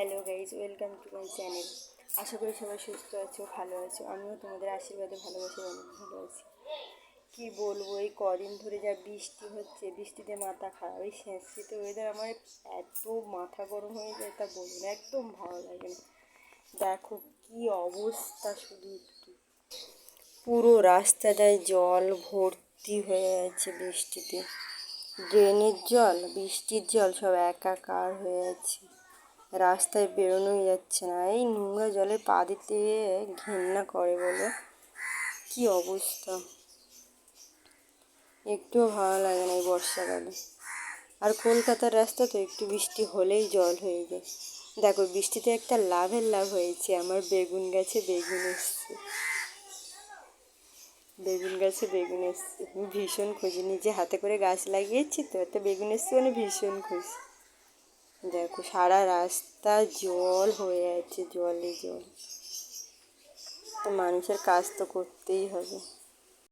Hello guys welcome to my channel. আশা করি সবাই সুস্থ আছো, ভালো আছো। আমিও তোমাদের আশীর্বাদে ভালোবাসে, অনেক ভালো আছি। কী বলব, এই কদিন ধরে যা বৃষ্টি হচ্ছে, বৃষ্টিতে মাথা খারাপ। এই শীতে ওয়েদার আমার এত মাথা গরম হয়ে যায়, তা বলব না, একদম ভালো লাগে না। দেখো কী অবস্থা শুধু একটু। পুরো রাস্তাটায় জল ভর্তি হয়ে আছে বৃষ্টিতে। ড্রেনের জল, বৃষ্টির জল সব একাকার হয়ে আছে। রাস্তায় বেরোনোই যাচ্ছে না। এই নোংরা জলে পা দিতে ঘেন্না করে বলো। কি অবস্থা? একটুও ভালো লাগে না এই বর্ষাকালে। আর কলকাতার রাস্তা তো একটু বৃষ্টি হলেই জল হয়ে যায়। দেখো, বৃষ্টিতে একটা লাভের লাভ হয়েছে। আমার বেগুন গাছে বেগুন এসছে। বেগুন গাছে বেগুন এসছে। ভীষণ খুশি। নিজে হাতে করে গাছ লাগিয়েছি, তো একটা বেগুন এসছে মানে ভীষণ খুশি। দেখো সারা রাস্তা জল হয়ে আছে জলে জল। তো মানুষের কাজ তো করতেই হবে।